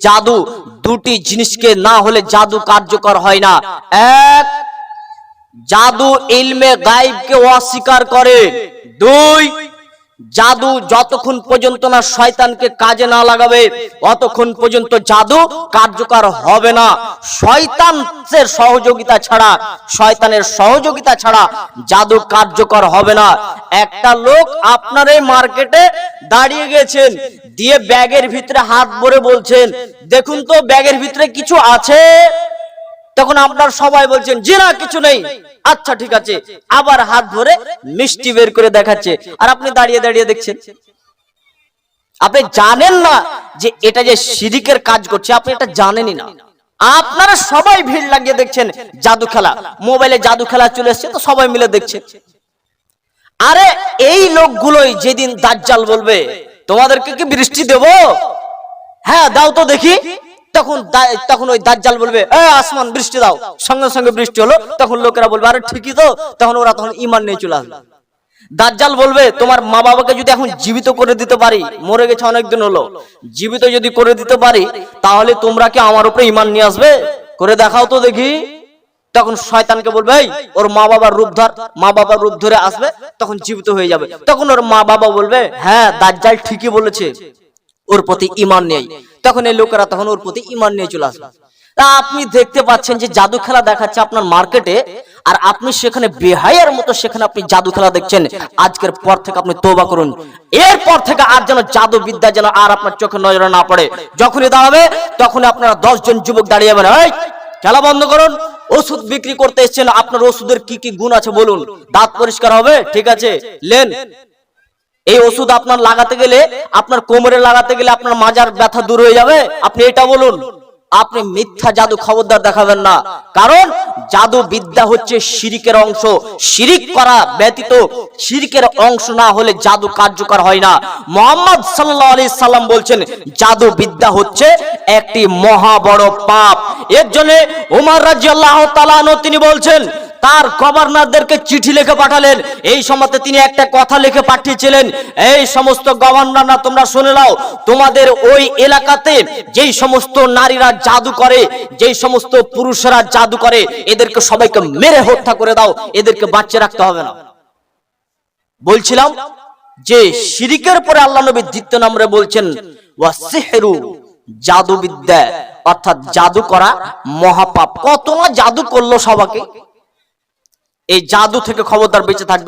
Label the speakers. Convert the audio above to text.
Speaker 1: জাদু দুটি জিনিসকে না হলে জাদু কার্যকর হয় না। এক, জাদু ইলমে গাইবকে অস্বীকার করে। দুই, জাদু যতক্ষণ পর্যন্ত না শয়তানকে কাজে না লাগাবে, অতক্ষণ পর্যন্ত জাদু কার্যকর হবে না। শয়তানের সহযোগিতা ছাড়া, শয়তানের সহযোগিতা ছাড়া জাদু কার্যকর হবে না। একটা লোক আপনার এই মার্কেটে দাঁড়িয়ে গেছেন দিয়ে ব্যাগের ভিতরে হাত ভরে বলছেন, দেখুন তো, ব্যাগের ভিতরে কিছু আছে? তখন আপনার সবাই বলছেন, জি না, কিছু নেই। আচ্ছা ঠিক আছে। আবার হাত ধরে মিষ্টি বের করে দেখাচ্ছে। আর আপনি দাঁড়িয়ে দাঁড়িয়ে দেখছেন। আপনি জানেন না যে এটা যে শিরিকের কাজ করছে, আপনি এটা জানেনই না। আপনারা সবাই ভিড় লাগিয়ে দেখছেন জাদু খেলা। মোবাইলে জাদু খেলা চলে এসছে তো সবাই মিলে দেখছে আরে, এই লোকগুলোই যেদিন দাজ্জাল বলবে তোমাদেরকে কি বৃষ্টি দেবো? হ্যাঁ দাও তো দেখি। তখন তখন ওই দাজ্জাল বলবে আসমান, বৃষ্টি দাও। সঙ্গে সঙ্গে বৃষ্টি হলো। তখন লোকেরা বলবে, আরে, ঠিকই তো। তখন ওরা তখন ইমান নিয়ে চলে আসবে দাজ্জাল বলবে, তোমার মা বাবাকে যদি এখন জীবিত করে দিতে পারি, মরে গেছে অনেকদিন হলো। জীবিত যদি করে দিতে পারি, তাহলে তোমরা কি আমার উপরে ইমান নিয়ে আসবে? করে দেখাও তো দেখি। তখন শয়তানকে বলবে, এই, ওর মা বাবার রূপ ধর, মা বাবার রূপ ধরে আসবে, তখন জীবিত হয়ে যাবে। তখন ওর মা বাবা বলবে হ্যাঁ দাজ্জাল ঠিকই বলেছে, ওর প্রতি ইমান নেই। তখন এই লোকেরা তখন ওর প্রতি ইমান নিয়ে চলে আসবে। তা আপনি দেখতে পাচ্ছেন যে জাদু খেলা দেখাচ্ছে আপনার মার্কেটে, আর আপনি সেখানে বেহাইয়ের মতো সেখানে আপনি জাদু খেলা দেখছেন। আজকের পর থেকে আপনি তোবা করুন। এরপর থেকে আর যেন জাদু বিদ্যা যেন আর আপনার চোখে নজরে না পড়ে। যখনই দাঁড়াবে, তখনই আপনারা দশ জন যুবক দাঁড়িয়ে যাবেন। খেলা বন্ধ করুন। ওষুধ বিক্রি করতে এসেছেন আপনার ওষুধের কি কি গুণ আছে বলুন? দাঁত পরিষ্কার হবে? ঠিক আছে, লেন। এই ওষুধ আপনার লাগাতে গেলে, আপনার কোমরে লাগাতে গেলে আপনার মাজার ব্যথা দূর হয়ে যাবে? আপনি এটা বলুন। আপনি মিথ্যা জাদু খবরদার দেখাবেন না। কারণ জাদু বিদ্যা হচ্ছে শিরিকের অংশ। শিরিক করা ব্যতীত শিরিকের অংশ না হলে জাদু কার্যকর হয় না। মোহাম্মদ সাল্লাহ আলি সাল্লাম বলছেন, জাদু বিদ্যা হচ্ছে একটি মহা বড় পাপ। এর জন্য উমার রাজি আল্লাহ তিনি বলছেন তার গভর্নরদেরকে চিঠি লিখে পাঠালেন। এই সময়তে তিনি একটা কথা লিখে পাঠিয়েছিলেন, এই সমস্ত গভর্নররা তোমরা শুনে নাও, তোমাদের ওই এলাকাতে যেই সমস্ত নারীরা জাদু করে, যেই সমস্ত পুরুষেরা জাদু করে, এদেরকে সবাইকে মেরে হত্যা করে দাও, এদেরকে বাচ্চা রাখতে হবে না। বলছিলাম যে, শিরিকের পরে আল্লাহ নবী দ্বিতীয় নম্বরে বলছেন, ওয়াসিহরু জাদু বিদ্যা অর্থাৎ জাদু করা মহাপাপ। কত না জাদু করল সবাকে। এই জাদু থেকে খবরদার বেঁচে থাকবে।